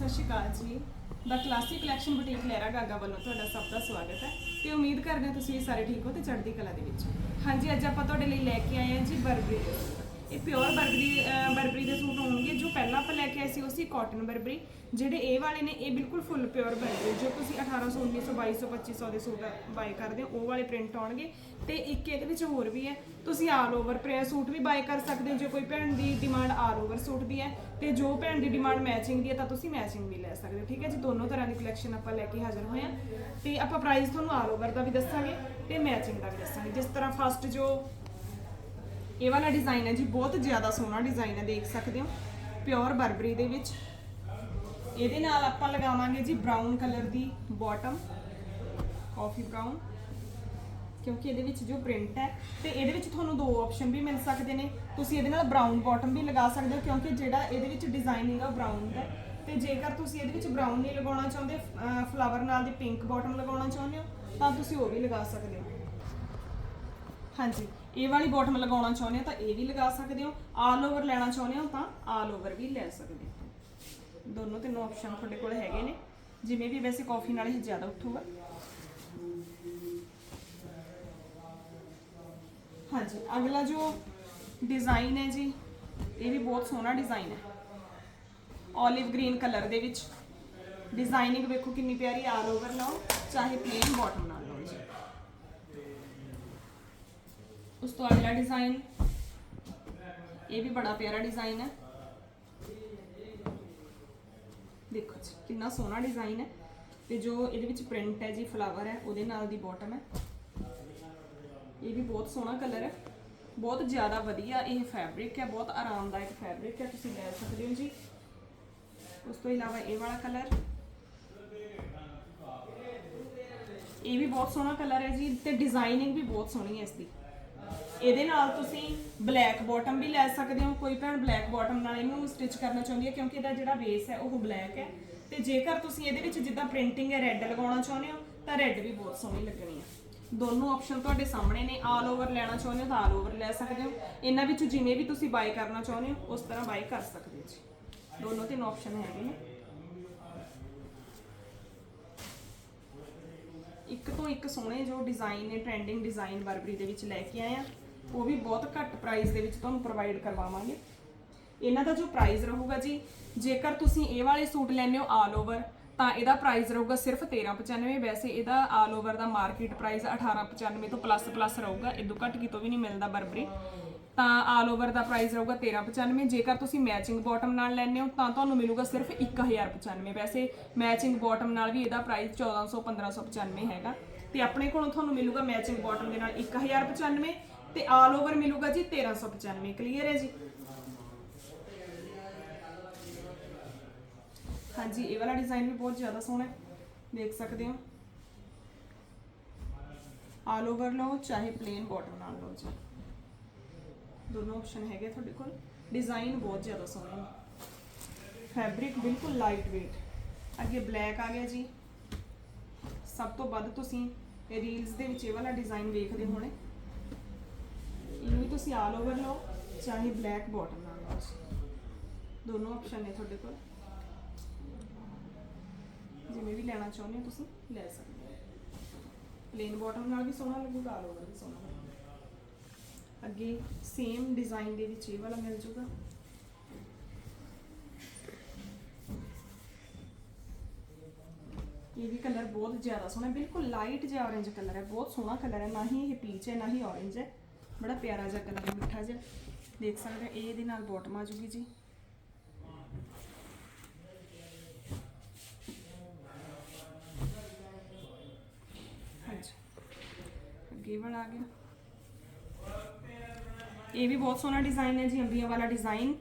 ਸਤਿ ਸ਼੍ਰੀ ਅਕਾਲ ਜੀ। ਦਾ classic collection boutique Lehra Gaga ਵੱਲੋਂ ਤੁਹਾਡਾ ਸਭ ਦਾ ਸਵਾਗਤ ਹੈ ਤੇ ਉਮੀਦ ਕਰਦੇ ਹਾਂ ਤੁਸੀਂ ਸਾਰੇ ਠੀਕ ਹੋ ਤੇ ਚੜ੍ਹਦੀ ਕਲਾ ਦੇ ਵਿੱਚ ਹਾਂਜੀ, ਅੱਜ ਆਪਾਂ ਤੁਹਾਡੇ ਲਈ ਲੈ ਕੇ ਆਏ ਹਾਂ ਜੀ ਬਰਬਰੀ ਇਹ ਪਿਓਰ ਬਰਬਰੀ, ਅਹ, ਬਰਬਰੀ ਦੇ ਸੂਟ ਹੋਣਗੇ। ਜੋ ਪਹਿਲਾਂ ਆਪਾਂ ਲੈ ਕੇ ਆਏ ਸੀ, ਉਹ ਸੀ ਕਾਟਨ ਬਰਬਰੀ। ਜਿਹੜੇ ਇਹ ਵਾਲੇ ਨੇ, ਇਹ ਬਿਲਕੁਲ ਫੁੱਲ ਪਿਓਰ ਬਰਬਰੀ। ਜੋ ਤੁਸੀਂ 1800 1900 2200 2500 ਦੇ ਸੂਟ ਬਾਏ ਕਰਦੇ ਹੋ, ਉਹ ਵਾਲੇ ਪ੍ਰਿੰਟ ਆਉਣਗੇ। ਤੇ ਇੱਕ ਇਹਦੇ ਵਿੱਚ ਹੋਰ ਵੀ ਹੈ। ਤੁਸੀਂ ਆਲ ਓਵਰ ਪ੍ਰੇ ਸੂਟ ਵੀ ਬਾਏ ਕਰ ਸਕਦੇ ਹੋ। ਜੇ ਕੋਈ ਭੈਣ ਦੀ ਡਿਮਾਂਡ ਆਲ ਓਵਰ ਸੂਟ ਦੀ ਹੈ, ਤੇ ਜੋ ਭੈਣ ਦੀ ਡਿਮਾਂਡ ਮੈਚਿੰਗ ਦੀ ਹੈ, ਤਾਂ ਤੁਸੀਂ ਮੈਚਿੰਗ ਵੀ ਲੈ ਸਕਦੇ ਹੋ। ਠੀਕ ਹੈ ਜੀ? ਦੋਨੋਂ ਤਰ੍ਹਾਂ ਦੀ ਕਲੈਕਸ਼ਨ ਆਪਾਂ ਲੈ ਕੇ ਹਾਜ਼ਰ ਹੋਏ ਹਾਂ। ਤੇ ਆਪਾਂ ਪ੍ਰਾਈਸ ਤੁਹਾਨੂੰ ਆਲ ਓਵਰ ਦਾ ਵੀ ਦੱਸਾਂਗੇ, ਤੇ ਮੈਚਿੰਗ ਦਾ ਵੀ ਦੱਸਾਂਗੇ। ਜਿਸ ਤਰ੍ਹਾਂ ਫਸਟ ਜੋ ਇਹ ਵਾਲਾ ਡਿਜ਼ਾਈਨ ਹੈ ਜੀ, ਬਹੁਤ ਜ਼ਿਆਦਾ ਸੋਹਣਾ ਡਿਜ਼ਾਈਨ ਹੈ, ਦੇਖ ਸਕਦੇ ਹੋ ਪਿਓਰ ਬਰਬਰੀ ਦੇ ਵਿੱਚ। ਇਹਦੇ ਨਾਲ ਆਪਾਂ ਲਗਾਵਾਂਗੇ ਜੀ ਬ੍ਰਾਊਨ ਕਲਰ ਦੀ ਬਾਟਮ ਕਾਫੀ ਬ੍ਰਾਊਨ ਕਿਉਂਕਿ ਇਹਦੇ ਵਿੱਚ ਜੋ ਪ੍ਰਿੰਟ ਹੈ, ਤੇ ਇਹਦੇ ਵਿੱਚ ਤੁਹਾਨੂੰ ਦੋ ਆਪਸ਼ਨ ਵੀ ਮਿਲ ਸਕਦੇ ਨੇ। ਤੁਸੀਂ ਇਹਦੇ ਨਾਲ ਬ੍ਰਾਊਨ ਬਾਟਮ ਵੀ ਲਗਾ ਸਕਦੇ ਹੋ, ਕਿਉਂਕਿ ਜਿਹੜਾ ਇਹਦੇ ਵਿੱਚ ਡਿਜ਼ਾਈਨਿੰਗ ਆ ਬ੍ਰਾਊਨ ਦਾ ਹੈ। ਤੇ ਜੇਕਰ ਤੁਸੀਂ ਇਹਦੇ ਵਿੱਚ ਬ੍ਰਾਊਨ ਨਹੀਂ ਲਗਾਉਣਾ ਚਾਹੁੰਦੇ ਫਲਾਵਰ ਨਾਲ ਦੀ ਪਿੰਕ ਬਾਟਮ ਲਗਾਉਣਾ ਚਾਹੁੰਦੇ ਹੋ, ਤਾਂ ਤੁਸੀਂ ਉਹ ਵੀ ਲਗਾ ਸਕਦੇ ਹੋ। ਹਾਂਜੀ। ਇਹ ਵਾਲੀ ਬੋਟਮ ਲਗਾਉਣਾ ਚਾਹੁੰਦੇ ਹੋ ਤਾਂ ਇਹ ਵੀ ਲਗਾ ਸਕਦੇ ਹੋ। ਆਲ ਓਵਰ ਲੈਣਾ ਚਾਹੁੰਦੇ ਹੋ ਤਾਂ ਆਲ ਓਵਰ ਵੀ ਲੈ ਸਕਦੇ ਹੋ। ਦੋਨੋਂ ਤਿੰਨੋਂ ਆਪਸ਼ਨ ਤੁਹਾਡੇ ਕੋਲ ਹੈਗੇ ਨੇ। ਜਿਵੇਂ ਵੀ ਵੈਸੇ ਕਾਫੀ ਨਾਲ ਇਹ ਜ਼ਿਆਦਾ ਉੱਠੂਗਾ। ਹਾਂਜੀ, ਅਗਲਾ ਜੋ ਡਿਜ਼ਾਈਨ ਹੈ ਜੀ, ਇਹ ਵੀ ਬਹੁਤ ਸੋਹਣਾ ਡਿਜ਼ਾਈਨ ਹੈ। 올ਿਵ ਗ੍ਰੀਨ ਕਲਰ ਦੇ ਵਿੱਚ। ਡਿਜ਼ਾਈਨਿੰਗ ਵੇਖੋ ਕਿੰਨੀ ਪਿਆਰੀ ਆਲ ਓਵਰ ਲਓ, ਚਾਹੇ ਪਲੇਨ ਬਾਟਮ ਨਾਲ ਲਓ ਜੀ ਉਸ ਤੋਂ ਅਗਲਾ ਡਿਜ਼ਾਈਨ ਇਹ ਵੀ ਬੜਾ ਪਿਆਰਾ ਡਿਜ਼ਾਈਨ ਹੈ। ਦੇਖੋ ਜੀ, ਕਿੰਨਾ ਸੋਹਣਾ ਡਿਜ਼ਾਈਨ ਹੈ। ਤੇ ਜੋ ਇਹਦੇ ਵਿੱਚ ਪ੍ਰਿੰਟ ਹੈ ਜੀ ਫਲਾਵਰ ਹੈ, ਉਹਦੇ ਨਾਲ ਦੀ ਬਾਟਮ ਹੈ। ਇਹ ਵੀ ਬਹੁਤ ਸੋਹਣਾ ਕਲਰ ਹੈ। ਬਹੁਤ ਜ਼ਿਆਦਾ ਵਧੀਆ ਇਹ ਫੈਬਰਿਕ ਹੈ, ਬਹੁਤ ਆਰਾਮਦਾਇਕ ਫੈਬਰਿਕ ਹੈ, ਤੁਸੀਂ ਲੈ ਸਕਦੇ ਹੋ ਜੀ। ਉਸ ਤੋਂ ਇਲਾਵਾ ਇਹ ਵਾਲਾ ਕਲਰ ਇਹ ਵੀ ਬਹੁਤ ਸੋਹਣਾ ਕਲਰ ਹੈ ਜੀ, ਤੇ ਡਿਜ਼ਾਈਨਿੰਗ ਵੀ ਬਹੁਤ ਸੋਹਣੀ ਹੈ ਇਸ ਦੀ। ਇਹਦੇ ਨਾਲ ਤੁਸੀਂ ਬਲੈਕ ਬਾਟਮ ਵੀ ਲੈ ਸਕਦੇ ਹੋ। ਕੋਈ ਭੈਣ ਬਲੈਕ ਬਾਟਮ ਨਾਲ ਇਹਨੂੰ ਸਟਿਚ ਕਰਨਾ ਚਾਹੁੰਦੀ ਹੈ ਕਿਉਂਕਿ ਇਹਦਾ ਜਿਹੜਾ ਬੇਸ ਹੈ ਉਹ ਬਲੈਕ ਹੈ। ਤੇ ਜੇਕਰ ਤੁਸੀਂ ਇਹਦੇ ਵਿੱਚ ਜਿੱਦਾਂ ਪ੍ਰਿੰਟਿੰਗ ਹੈ ਰੈੱਡ ਲਗਾਉਣਾ ਚਾਹੁੰਦੇ ਹੋ, ਤਾਂ ਰੈੱਡ ਵੀ ਬਹੁਤ ਸੋਹਣੀ ਲੱਗਣੀ ਹੈ। ਦੋਨੋਂ ਆਪਸ਼ਨ ਤੁਹਾਡੇ ਸਾਹਮਣੇ ਨੇ। ਆਲ ਓਵਰ ਲੈਣਾ ਚਾਹੁੰਦੇ ਹੋ ਤਾਂ ਆਲ ਓਵਰ ਲੈ ਸਕਦੇ ਹੋ। ਇਹਨਾਂ ਵਿੱਚ ਜਿਵੇਂ ਵੀ ਤੁਸੀਂ ਬਾਈ ਕਰਨਾ ਚਾਹੁੰਦੇ ਹੋ, ਉਸ ਤਰ੍ਹਾਂ ਬਾਈ ਕਰ ਸਕਦੇ ਹੋ ਜੀ। ਦੋਨੋਂ ਤਿੰਨ ਆਪਸ਼ਨ ਹੈਗੇ ਨੇ। ਇੱਕ ਤੋਂ ਇੱਕ ਸੋਹਣੇ ਜੋ ਡਿਜ਼ਾਈਨ ਨੇ ਟ੍ਰੈਂਡਿੰਗ ਡਿਜ਼ਾਈਨ ਬਰਬਰੀ ਦੇ ਵਿੱਚ ਲੈ ਕੇ ਆਏ ਆ ਉਹ ਵੀ ਬਹੁਤ ਘੱਟ ਪ੍ਰਾਈਸ ਦੇ ਵਿੱਚ ਤੁਹਾਨੂੰ ਪ੍ਰੋਵਾਈਡ ਕਰਵਾਵਾਂਗੇ। ਇਹਨਾਂ ਦਾ ਜੋ ਪ੍ਰਾਈਸ ਰਹੂਗਾ ਜੀ, ਜੇਕਰ ਤੁਸੀਂ ਇਹ ਵਾਲੇ ਸੂਟ ਲੈਣੇ ਹੋ ਆਲ ਓਵਰ ਤਾਂ ਇਹਦਾ ਪ੍ਰਾਈਸ ਰਹੂਗਾ ਸਿਰਫ 1395 ਵੈਸੇ ਇਹਦਾ ਆਲ ਓਵਰ ਦਾ ਮਾਰਕੀਟ ਪ੍ਰਾਈਸ 1895 ਤੋਂ ਪਲੱਸ ਪਲੱਸ ਰਹੂਗਾ ਇਦੋਂ ਘੱਟ ਕਿਤੋਂ ਵੀ ਨਹੀਂ ਮਿਲਦਾ ਬਰਬਰੀ। ਤਾਂ ਆਲ ਓਵਰ ਦਾ ਪ੍ਰਾਈਸ ਰਹੂਗਾ 1395 ਜੇਕਰ ਤੁਸੀਂ ਮੈਚਿੰਗ ਬਾਟਮ ਨਾਲ ਲੈਣੇ ਹੋ, ਤਾਂ ਤੁਹਾਨੂੰ ਮਿਲੂਗਾ ਸਿਰਫ 1095 ਵੈਸੇ ਮੈਚਿੰਗ ਬਾਟਮ ਨਾਲ ਵੀ ਇਹਦਾ ਪ੍ਰਾਈਸ 1400 1595 ਹੈਗਾ। ਤੇ ਆਪਣੇ ਕੋਲੋਂ ਤੁਹਾਨੂੰ ਮਿਲੂਗਾ ਮੈਚਿੰਗ ਬਾਟਮ ਦੇ ਨਾਲ 1095 ਤੇ ਆਲ ਓਵਰ ਮਿਲੂਗਾ ਜੀ 1395 ਕਲੀਅਰ ਹੈ ਜੀ। ਹਾਂਜੀ, ਇਹ ਵਾਲਾ ਡਿਜ਼ਾਈਨ ਵੀ ਬਹੁਤ ਜ਼ਿਆਦਾ ਸੋਹਣਾ ਹੈ, ਦੇਖ ਸਕਦੇ ਹੋ। ਆਲ ਓਵਰ ਲਓ, ਚਾਹੇ ਪਲੇਨ ਬਾਟਮ ਨਾਲ ਲਓ ਜੀ। ਦੋਨੋਂ ਆਪਸ਼ਨ ਹੈਗੇ ਤੁਹਾਡੇ ਕੋਲ। ਡਿਜ਼ਾਈਨ ਬਹੁਤ ਜ਼ਿਆਦਾ ਸੋਹਣਾ ਹੈ। ਫੈਬਰਿਕ ਬਿਲਕੁਲ ਲਾਈਟ weight ਅੱਗੇ ਬਲੈਕ ਆ ਗਿਆ ਜੀ। ਸਭ ਤੋਂ ਵੱਧ ਤੁਸੀਂ ਰੀਲਸ ਦੇ ਵਿੱਚ ਇਹ ਵਾਲਾ ਡਿਜ਼ਾਈਨ ਵੇਖਦੇ ਹੋਣੇ। ਇਹਨੂੰ ਵੀ ਤੁਸੀਂ ਆਲ ਓਵਰ ਲਓ, ਚਾਹੇ ਬਲੈਕ ਬਾਟਮ ਨਾਲ ਲਓ ਦੋਨੋਂ ਆਪਸ਼ਨ ਨੇ ਤੁਹਾਡੇ ਕੋਲ। ਜਿਵੇਂ ਵੀ ਲੈਣਾ ਚਾਹੁੰਦੇ ਹੋ ਤੁਸੀਂ, ਲੈ ਸਕਦੇ ਹੋ। ਪਲੇਨ ਬਾਟਮ ਨਾਲ ਵੀ ਸੋਹਣਾ ਲੱਗੂਗਾ ਆਲ ਓਵਰ ਵੀ ਸੋਹਣਾ ਲੱਗੂਗਾ। ਅੱਗੇ ਸੇਮ ਡਿਜ਼ਾਈਨ ਦੇ ਵਿੱਚ ਇਹ ਵਾਲਾ ਮਿਲ ਜੂਗਾ। ਇਹ ਵੀ ਕਲਰ ਬਹੁਤ ਜ਼ਿਆਦਾ ਸੋਹਣਾ ਬਿਲਕੁਲ ਲਾਈਟ ਜਿਹਾ orange ਕਲਰ ਹੈ। ਬਹੁਤ ਸੋਹਣਾ ਕਲਰ ਹੈ। ਨਾ ਹੀ ਇਹ ਪੀਚ ਹੈ, ਨਾ ਹੀ orange ਹੈ। ਬੜਾ ਪਿਆਰਾ ਜਿਹਾ ਕਲਰ ਹੈ ਮਿੱਠਾ ਜਿਹਾ। ਦੇਖ ਸਕਦੇ ਹੋ ਇਹ ਇਹਦੇ ਨਾਲ ਬੋਟਮ ਆ ਜੂਗੀ ਜੀ। ਹਾਂਜੀ। ਅੱਗੇ ਵਾਲਾ ਆ ਗਿਆ। ਇਹ ਵੀ ਬਹੁਤ ਸੋਹਣਾ ਡਿਜ਼ਾਈਨ ਹੈ ਜੀ, ਅੰਬੀਆਂ ਵਾਲਾ ਡਿਜ਼ਾਈਨ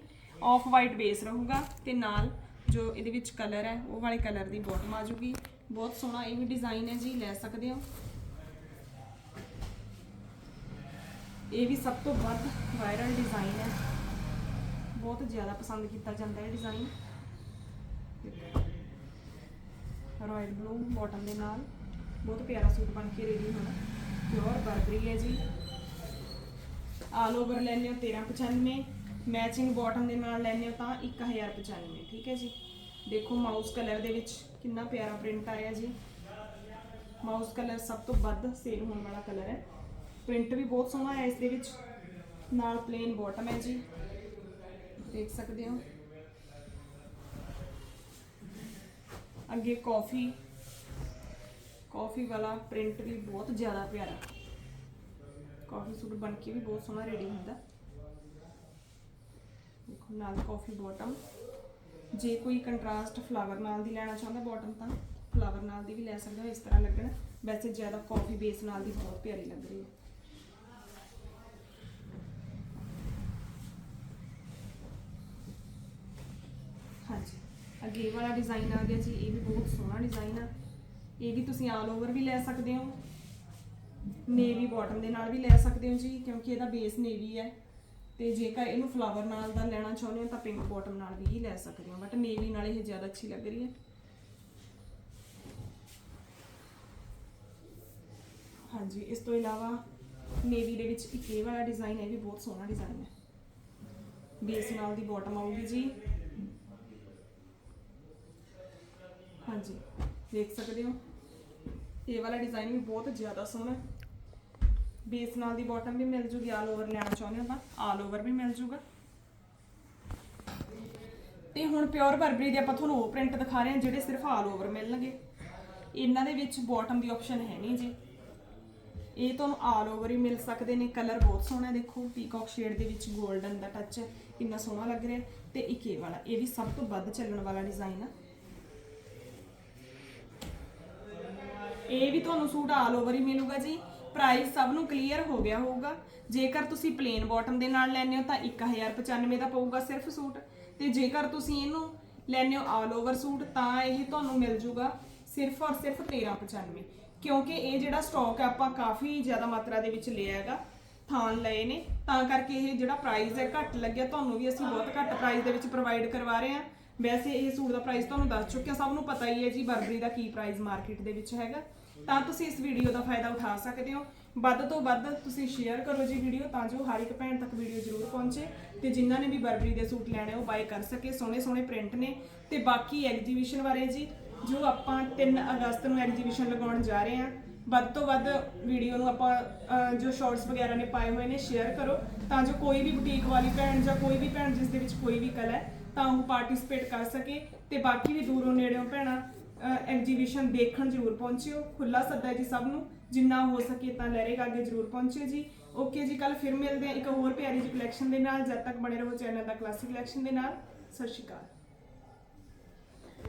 ਆਫ ਵਾਈਟ ਬੇਸ ਰਹੂਗਾ ਤੇ ਨਾਲ ਜੋ ਇਹਦੇ ਵਿੱਚ ਕਲਰ ਹੈ, ਉਹ ਵਾਲੇ ਕਲਰ ਦੀ ਬੋਟਮ ਆ ਜੂਗੀ। ਬਹੁਤ ਸੋਹਣਾ ਇਹ ਵੀ ਡਿਜ਼ਾਈਨ ਹੈ ਜੀ, ਲੈ ਸਕਦੇ ਹੋ। ਇਹ ਵੀ ਸਭ ਤੋਂ ਵੱਧ ਵਾਇਰਲ ਡਿਜ਼ਾਈਨ ਹੈ। ਬਹੁਤ ਜ਼ਿਆਦਾ ਪਸੰਦ ਕੀਤਾ ਜਾਂਦਾ ਹੈ ਡਿਜ਼ਾਈਨ ਰਾਇਲ ਬਲੂ ਬਾਟਮ ਦੇ ਨਾਲ। ਬਹੁਤ ਪਿਆਰਾ ਸੂਟ ਬਣ ਕੇ ਰੈਡੀ ਹੋਣਾ। ਪਿਓਰ ਬਰਬਰੀ ਹੈ ਜੀ। ਆਲ ਓਵਰ ਲੈਣੇ ਹੋ 1395 ਮੈਚਿੰਗ ਬਾਟਮ ਦੇ ਨਾਲ ਲੈਣੇ ਹੋ ਤਾਂ 1095 ਠੀਕ ਹੈ ਜੀ। ਦੇਖੋ ਮਾਊਸ ਕਲਰ ਦੇ ਵਿੱਚ ਕਿੰਨਾ ਪਿਆਰਾ ਪ੍ਰਿੰਟ ਆਇਆ ਜੀ। ਮਾਊਸ ਕਲਰ ਸਭ ਤੋਂ ਵੱਧ ਸੇਲ ਹੋਣ ਵਾਲਾ ਕਲਰ ਹੈ। ਪ੍ਰਿੰਟ ਵੀ ਬਹੁਤ ਸੋਹਣਾ ਹੈ, ਇਸ ਦੇ ਵਿੱਚ ਨਾਲ ਪਲੇਨ ਬਾਟਮ ਹੈ ਜੀ। ਦੇਖ ਸਕਦੇ ਹੋ। ਅੱਗੇ ਕਾਫੀ ਕਾਫੀ ਵਾਲਾ ਪ੍ਰਿੰਟ ਵੀ ਬਹੁਤ ਜ਼ਿਆਦਾ ਪਿਆਰਾ। ਕਾਫੀ ਸੂਟ ਬਣ ਕੇ ਵੀ ਬਹੁਤ ਸੋਹਣਾ ਰੈਡੀ ਹੁੰਦਾ। ਦੇਖੋ, ਨਾਲ ਕਾਫੀ ਬਾਟਮ ਜੇ ਕੋਈ ਕੰਟਰਾਸਟ ਫਲਾਵਰ ਨਾਲ ਦੀ ਲੈਣਾ ਚਾਹੁੰਦਾ ਬਾਟਮ ਤਾਂ ਫਲਾਵਰ ਨਾਲ ਦੀ ਵੀ ਲੈ ਸਕਦੇ ਹੋ ਇਸ ਤਰ੍ਹਾਂ ਲੱਗਣ। ਵੈਸੇ ਜ਼ਿਆਦਾ ਕਾਫੀ ਬੇਸ ਨਾਲ ਦੀ ਬਹੁਤ ਪਿਆਰੀ ਲੱਗ ਰਹੀ ਹੈ। ਹਾਂਜੀ। ਅੱਗੇ ਇਹ ਵਾਲਾ ਡਿਜ਼ਾਈਨ ਆ ਗਿਆ ਜੀ, ਇਹ ਵੀ ਬਹੁਤ ਸੋਹਣਾ ਡਿਜ਼ਾਈਨ ਆ। ਇਹ ਵੀ ਤੁਸੀਂ ਆਲ ਓਵਰ ਵੀ ਲੈ ਸਕਦੇ ਹੋ। ਨੇਵੀ ਬਾਟਮ ਦੇ ਨਾਲ ਵੀ ਲੈ ਸਕਦੇ ਹੋ ਜੀ, ਕਿਉਂਕਿ ਇਹਦਾ ਬੇਸ ਨੇਵੀ ਹੈ। ਤੇ ਜੇਕਰ ਇਹਨੂੰ ਫਲਾਵਰ ਨਾਲ ਦਾ ਲੈਣਾ ਚਾਹੁੰਦੇ ਹੋ ਤਾਂ ਪਿੰਕ ਬਾਟਮ ਨਾਲ ਵੀ ਲੈ ਸਕਦੇ ਹੋ ਬਟ ਨੇਵੀ ਨਾਲ ਇਹ ਜ਼ਿਆਦਾ ਅੱਛੀ ਲੱਗ ਰਹੀ ਹੈ। ਹਾਂਜੀ, ਇਸ ਤੋਂ ਇਲਾਵਾ ਨੇਵੀ ਦੇ ਵਿੱਚ ਇੱਕ ਇਹ ਵਾਲਾ ਡਿਜ਼ਾਈਨ ਹੈ, ਇਹ ਵੀ ਬਹੁਤ ਸੋਹਣਾ ਡਿਜ਼ਾਈਨ ਹੈ। ਬੇਸ ਨਾਲ ਦੀ ਬਾਟਮ ਆਊਗੀ ਜੀ। ਹਾਂਜੀ, ਦੇਖ ਸਕਦੇ ਹੋ। ਇਹ ਵਾਲਾ ਡਿਜ਼ਾਈਨ ਵੀ ਬਹੁਤ ਜ਼ਿਆਦਾ ਸੋਹਣਾ ਬੇਸ ਨਾਲ ਦੀ ਬਾਟਮ ਵੀ ਮਿਲ ਜੂਗੀ ਆਲ ਓਵਰ ਲੈਣਾ ਚਾਹੁੰਦੇ ਹੋ ਤਾਂ ਆਲ ਓਵਰ ਵੀ ਮਿਲ ਜੂਗਾ। ਤੇ ਹੁਣ ਪਿਓਰ ਬਰਬਰੀ ਦੇ ਆਪਾਂ ਤੁਹਾਨੂੰ ਉਹ ਪ੍ਰਿੰਟ ਦਿਖਾ ਰਹੇ ਹਾਂ, ਜਿਹੜੇ ਸਿਰਫ ਆਲ ਓਵਰ ਮਿਲਣਗੇ। ਇਹਨਾਂ ਦੇ ਵਿੱਚ ਬਾਟਮ ਦੀ ਆਪਸ਼ਨ ਹੈ ਨਹੀਂ ਜੀ। ਇਹ ਤੁਹਾਨੂੰ ਆਲ ਓਵਰ ਹੀ ਮਿਲ ਸਕਦੇ ਨੇ ਕਲਰ ਬਹੁਤ ਸੋਹਣਾ ਦੇਖੋ ਪੀਕਾਕ ਸ਼ੇਡ ਦੇ ਵਿੱਚ 골ਡਨ ਦਾ ਟੱਚ ਹੈ, ਕਿੰਨਾ ਸੋਹਣਾ ਲੱਗ ਰਿਹਾ ਹੈ। ਤੇ ਇੱਕ ਇਹ ਵਾਲਾ, ਇਹ ਵੀ ਸਭ ਤੋਂ ਵੱਧ ਚੱਲਣ ਵਾਲਾ ਡਿਜ਼ਾਈਨ ਆ। ਇਹ ਵੀ ਤੁਹਾਨੂੰ ਸੂਟ ਆਲ ਓਵਰ ਹੀ ਮਿਲੂਗਾ ਜੀ। ਪ੍ਰਾਈਸ ਸਭ ਨੂੰ ਕਲੀਅਰ ਹੋ ਗਿਆ ਹੋਊਗਾ। ਜੇਕਰ ਤੁਸੀਂ ਪਲੇਨ ਬਾਟਮ ਦੇ ਨਾਲ ਲੈਣੇ ਹੋ ਤਾਂ 1095 ਦਾ ਪਊਗਾ ਸਿਰਫ ਸੂਟ। ਤੇ ਜੇਕਰ ਤੁਸੀਂ ਇਹਨੂੰ ਲੈਣੇ ਹੋ ਆਲ ਓਵਰ ਸੂਟ, ਤਾਂ ਇਹ ਤੁਹਾਨੂੰ ਮਿਲ ਜੂਗਾ ਸਿਰਫ ਔਰ ਸਿਰਫ 1395 ਕਿਉਂਕਿ ਇਹ ਜਿਹੜਾ ਸਟਾਕ ਆਪਾਂ ਕਾਫੀ ਜ਼ਿਆਦਾ ਮਾਤਰਾ ਦੇ ਵਿੱਚ ਲਿਆ ਹੈਗਾ, ਥਾਨ ਲਏ ਨੇ। ਤਾਂ ਕਰਕੇ ਇਹ ਜਿਹੜਾ ਪ੍ਰਾਈਸ ਹੈ ਘੱਟ ਲੱਗਿਆ। ਤੁਹਾਨੂੰ ਵੀ ਅਸੀਂ ਬਹੁਤ ਘੱਟ ਪ੍ਰਾਈਸ ਦੇ ਵਿੱਚ ਪ੍ਰੋਵਾਈਡ ਕਰਵਾ ਰਹੇ ਹਾਂ। ਵੈਸੇ ਇਹ ਸੂਟ ਦਾ ਪ੍ਰਾਈਸ ਤੁਹਾਨੂੰ ਦੱਸ ਚੁੱਕਿਆ। ਸਭ ਨੂੰ ਪਤਾ ਹੀ ਹੈ ਜੀ ਬਰਬਰੀ ਦਾ ਕੀ ਪ੍ਰਾਈਸ ਮਾਰਕੀਟ ਦੇ ਵਿੱਚ ਹੈਗਾ। ਤਾਂ ਤੁਸੀਂ ਇਸ ਵੀਡੀਓ ਦਾ ਫਾਇਦਾ ਉਠਾ ਸਕਦੇ ਹੋ। ਵੱਧ ਤੋਂ ਵੱਧ ਤੁਸੀਂ ਸ਼ੇਅਰ ਕਰੋ ਜੀ ਵੀਡੀਓ ਤਾਂ ਜੋ ਹਰ ਇੱਕ ਭੈਣ ਤੱਕ ਵੀਡੀਓ ਜ਼ਰੂਰ ਪਹੁੰਚੇ ਤੇ ਜਿਨ੍ਹਾਂ ਨੇ ਵੀ ਬਰਬਰੀ ਦੇ ਸੂਟ ਲੈਣੇ ਉਹ ਬਾਏ ਕਰ ਸਕੇ। ਸੋਹਣੇ ਸੋਹਣੇ ਪ੍ਰਿੰਟ ਨੇ ਤੇ ਬਾਕੀ ਐਗਜੀਬਿਸ਼ਨ ਬਾਰੇ ਜੀ ਜੋ ਆਪਾਂ 3 ਅਗਸਤ ਨੂੰ ਐਗਜੀਬਿਸ਼ਨ ਲਗਾਉਣ ਜਾ ਰਹੇ ਹਾਂ ਵੱਧ ਤੋਂ ਵੱਧ ਵੀਡੀਓ ਨੂੰ ਆਪਾਂ ਅਹ, ਜੋ ਸ਼ਾਰਟਸ ਵਗੈਰਾ ਨੇ ਪਾਏ ਹੋਏ ਨੇ ਸ਼ੇਅਰ ਕਰੋ। ਤਾਂ ਜੋ ਕੋਈ ਵੀ ਬੁਟੀਕ ਵਾਲੀ ਭੈਣ ਜਾਂ ਕੋਈ ਵੀ ਭੈਣ ਜਿਸ ਦੇ ਵਿੱਚ ਕੋਈ ਵੀ ਕਲਾ ਹੈ ਤਾਂ ਉਹ ਪਾਰਟਿਸਿਪੇਟ ਕਰ ਸਕੇ ਤੇ ਬਾਕੀ ਵੀ ਦੂਰੋਂ ਨੇੜਿਓਂ ਭੈਣਾਂ ਐਗਜੀਬਿਸ਼ਨ ਦੇਖਣ ਜ਼ਰੂਰ ਪਹੁੰਚਿਓ। ਖੁੱਲਾ ਸੱਦਾ ਜੀ ਸਭ ਨੂੰ। ਜਿੰਨਾ ਹੋ ਸਕੇ ਤਾਂ ਲਹਿਰੇਗਾ ਅੱਗੇ ਜ਼ਰੂਰ ਪਹੁੰਚਿਓ ਜੀ। ਓਕੇ ਜੀ ਕੱਲ ਫਿਰ ਮਿਲਦੇ ਹਾਂ ਇੱਕ ਹੋਰ ਪਿਆਰੀ ਜੀ ਕਲੈਕਸ਼ਨ ਦੇ ਨਾਲ। ਜਦ ਤੱਕ ਬਣੇ ਰਹੋ ਚੈਨਲ ਦਾ ਕਲਾਸਿਕ ਕਲੈਕਸ਼ਨ ਦੇ ਨਾਲ। ਸਤਿ ਸ਼੍ਰੀ ਅਕਾਲ।